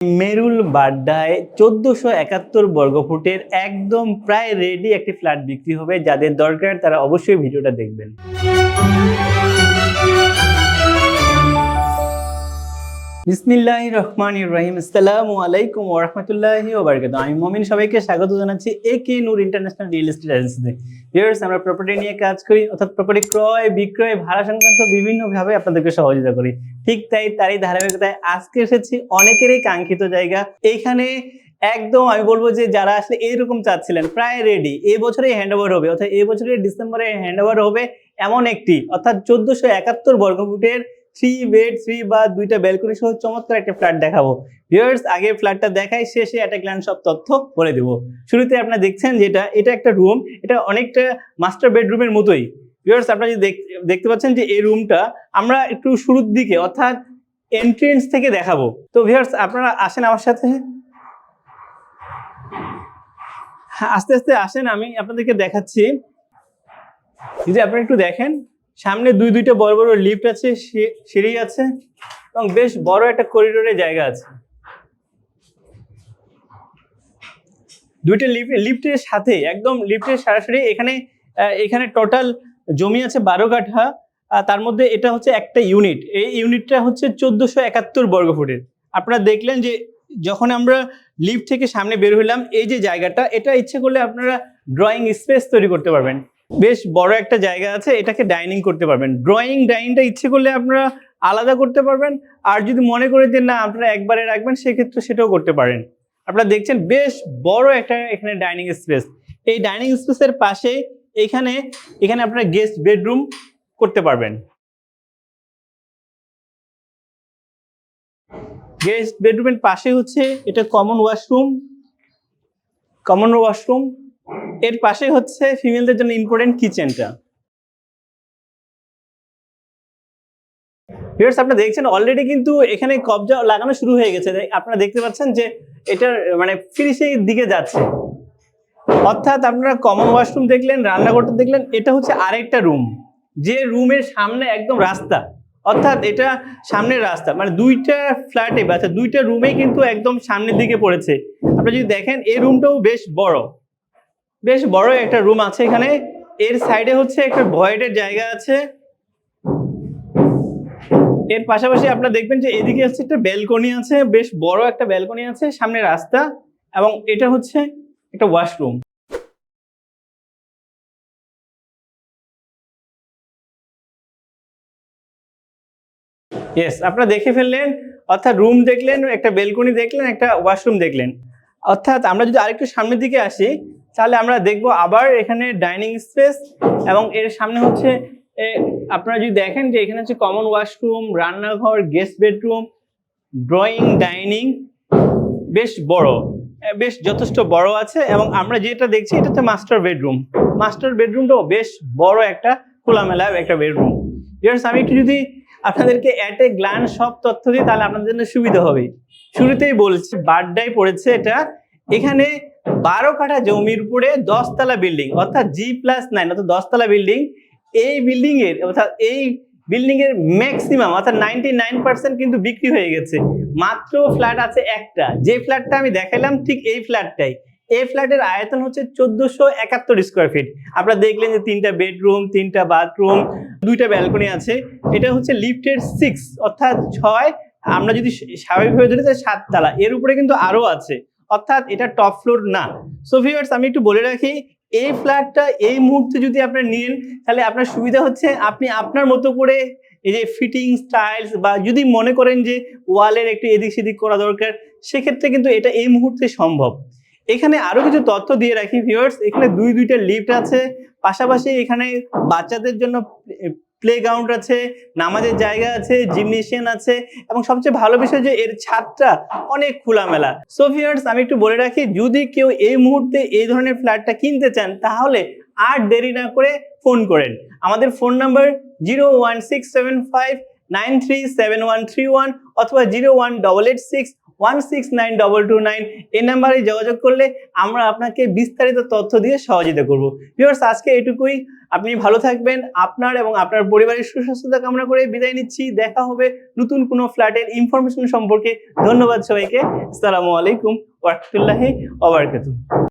মেরুল বাড্ডায় চোদ্দশো একাত্তর বর্গফুটের একদম প্রায় রেডি একটি ফ্ল্যাট বিক্রি হবে। যাদের দরকার তারা অবশ্যই ভিডিওটা দেখবেন। বিসমিল্লাহ রহমান রহিম। আসসালামু আলাইকুম ওরহমতুল্লাহি ওবরকাত আমি মমিন, সবাইকে স্বাগত জানাচ্ছি A K Noor international real estate এজেন্সিতে ভিউয়ার্স আমরা প্রপার্টি নিয়ে কাজ করি, অর্থাৎ প্রপার্টি ক্রয়, বিক্রয়, ভাড়া সংক্রান্ত বিভিন্নভাবে আপনাদেরকে সহযোগিতা করি। ঠিক তাই তারই ধারাবাহিকতায় আজকে এসেছি অনেকেরই কাঙ্ক্ষিত জায়গা। এইখানে একদম আমি বলব যে যারা আসলে এইরকম চাচ্ছিলেন, প্রায় রেডি এই বছরেই হ্যান্ড ওভার হবে, অর্থাৎ এই বছরের ডিসেম্বরে হ্যান্ড ওভার হবে এমন একটি, অর্থাৎ চোদ্দশো একাত্তর বর্গফুটের থ্রি বেড থ্রি বা দুইটা ব্যালকনি সহ চমৎকার একটা ফ্ল্যাট দেখাবো। ভিউয়ার্স আগে ফ্ল্যাটটা দেখাই শেষে একটা গ্ল্যান্ড সব তথ্য বলে দেবো। শুরুতে আপনারা দেখছেন যেটা এটা একটা রুম এটা অনেকটা মাস্টার বেডরুমের মতোই। ভিউয়ার্স আপনারা যদি দেখ- দেখতে পাচ্ছেন যে এই রুমটা আমরা একটু শুরুর দিকে, অর্থাৎ এন্ট্রেন্স থেকে দেখাবো। তো ভিউয়ার্স আপনারা আসেন আমার সাথে? হ্যাঁ আস্তে আস্তে আসেন, আমি আপনাদেরকে দেখাচ্ছি। যদি আপনারা একটু দেখেন। সামনে দুই দুইটা বড় বড় লিফট আছে সিঁড়ি আছে এবং বেশ বড় একটা করিডোরের জায়গা আছে। দুইটা লিফট লিফটের সাথে, একদম লিফটের সরাসরি এখানে এখানে টোটাল জমি আছে বারো কাঠা, আর তার মধ্যে এটা হচ্ছে একটা ইউনিট এই ইউনিটটা হচ্ছে চোদ্দোশো একাত্তর বর্গফুটের আপনারা দেখলেন যে যখন আমরা লিফট থেকে সামনে বের হইলাম, এই যে জায়গাটা, এটা ইচ্ছে করলে আপনারা ড্রয়িং স্পেস তৈরি করতে পারবেন। বেশ বড় একটা জায়গা আছে, এটাকে ডাইনিং করতে পারবেন। ড্রয়িং ডাইনিংটা ইচ্ছে করলে আপনারা আলাদা করতে পারবেন, আর যদি মনে করে যে না, আপনারা একবারে রাখবেন, সেক্ষেত্রে সেটাও করতে পারেন। আপনারা দেখছেন বেশ বড় একটা এখানে ডাইনিং স্পেস এই ডাইনিং স্পেসের পাশে এখানে এখানে আপনারা গেস্ট বেডরুম করতে পারবেন। গেস্ট বেডরুমের পাশে হচ্ছে, এটা কমন ওয়াশরুম কমন ওয়াশরুম এর পাশে হচ্ছে ফিমেলদের জন্য ইম্পর্টেন্ট কিচেনটা ভিউয়ার্স আপনারা দেখছেন অলরেডি কিন্তু এখানে কবজা লাগানো শুরু হয়ে গেছে। আপনারা দেখতে পাচ্ছেন যে এটার মানে ফিনিশিং দিকে যাচ্ছে। অর্থাৎ আপনারা কমন ওয়াশরুম দেখলেন রান্না করতে দেখলেন এটা হচ্ছে আরেকটা রুম যে রুমের সামনে একদম রাস্তা। অর্থাৎ এটা সামনের রাস্তা। মানে দুইটা ফ্ল্যাটে বা আচ্ছা, দুইটা রুমেই কিন্তু একদম সামনের দিকে পড়েছে। আপনারা যদি দেখেন এই রুমটাও বেশ বড়। বেশ বড় একটা রুম আছে এখানে। এর সাইডে হচ্ছে একটা ভয়েডের জায়গা আছে। এর পাশাপাশি আপনারা দেখবেন যে এদিকে হচ্ছে একটা ব্যালকনি আছে, বেশ বড় একটা ব্যালকনি আছে, সামনে রাস্তা এবং এটা হচ্ছে একটা ওয়াশরুম ইয়েস আপনারা দেখে ফেললেন, অর্থাৎ রুম দেখলেন, একটা বেলকনি দেখলেন, একটা ওয়াশরুম দেখলেন। অর্থাৎ আমরা যদি আরেকটু সামনের দিকে আসি তাহলে আমরা দেখব আবার এখানে ডাইনিং স্পেস এবং এর সামনে হচ্ছে আপনারা যদি দেখেন যে এখানে হচ্ছে কমন ওয়াশরুম, রান্নাঘর, গেস্ট বেডরুম, ড্রয়িং, ডাইনিং, বেশ বড় বেশ যথেষ্ট বড় আছে এবং আমরা যেটা দেখছি এটা হচ্ছে মাস্টার বেডরুম। মাস্টার বেডরুমটাও বেশ বড় একটা খোলামেলা একটা বেডরুম। ইয়ার্স আমি একটু যদি আপনাদেরকে অ্যাট এ গ্ল্যান্ড সব তথ্য দিই, তাহলে আপনাদের জন্য সুবিধা হবে। শুরুতেই বলছি, বাড্ডায় পড়েছে এটা। এখানে বারো কাঠা জমির উপরে দশতলা বিল্ডিং অর্থাৎ জি প্লাস নাইন অর্থাৎ দশতলা বিল্ডিং এই বিল্ডিং এর, অর্থাৎ এই বিল্ডিং এর ম্যাক্সিমাম অর্থাৎ নাইনটি নাইন পার্সেন্ট কিন্তু বিক্রি হয়ে গেছে। মাত্র ফ্ল্যাট আছে একটা। যে ফ্ল্যাটটা আমি দেখালাম, ঠিক এই ফ্ল্যাটটাই এই ফ্ল্যাটের আয়তন হচ্ছে চোদ্দশো একাত্তর স্কোয়ার ফিট আপনারা দেখলেন যে তিনটা বেডরুম তিনটা বাথরুম দুইটা ব্যালকনি আছে। এটা হচ্ছে লিফটের সিক্স অর্থাৎ ছয়, আমরা যদি স্বাভাবিকভাবে ধরি, তাহলে সাততলা। এর উপরে কিন্তু আরও আছে। অর্থাৎ এটা টপ ফ্লোর না। সো ভিউয়ার্স আমি একটু বলে রাখি, এই ফ্ল্যাটটা এই মুহূর্তে যদি আপনারা নেন, তাহলে আপনার সুবিধা হচ্ছে আপনি আপনার মতো করে এই যে ফিটিং স্টাইলস বা যদি মনে করেন যে ওয়ালের একটু এদিক সেদিক করা দরকার, সেক্ষেত্রে কিন্তু এটা এই মুহূর্তে সম্ভব। এখানে আরও কিছু তথ্য দিয়ে রাখি ভিউয়ার্স এখানে দুই দুইটা লিফট আছে। পাশাপাশি এখানে বাচ্চাদের জন্য প্লে গ্রাউন্ড আছে, নামাজের জায়গা আছে জিমনেশিয়ান আছে এবং সবচেয়ে ভালো বিষয় যে এর ছাদটা অনেক খোলামেলা। সো ভিউয়ার্স আমি একটু বলে রাখি, যদি কেউ এই মুহূর্তে এই ধরনের ফ্ল্যাটটা কিনতে চান, তাহলে আর দেরি না করে ফোন করেন। আমাদের phone number zero one six seven five nine three seven one three one অথবা zero one double eight six one six nine double two nine এই নাম্বারে যোগাযোগ করলে আমরা আপনাকে বিস্তারিত তথ্য দিয়ে সহযোগিতা করব। ভিউয়ার্স, আজকে এটুকুই আপনি ভালো থাকবেন। আপনার এবং আপনার পরিবারের সুস্বাস্থ্যতা কামনা করে বিদায় নিচ্ছি। দেখা হবে নতুন কোনো ফ্ল্যাটের ইনফরমেশন সম্পর্কে। ধন্যবাদ সবাইকে। আসসালামু আলাইকুম ওরহমতুল্লাহি ওবরাকাতুহু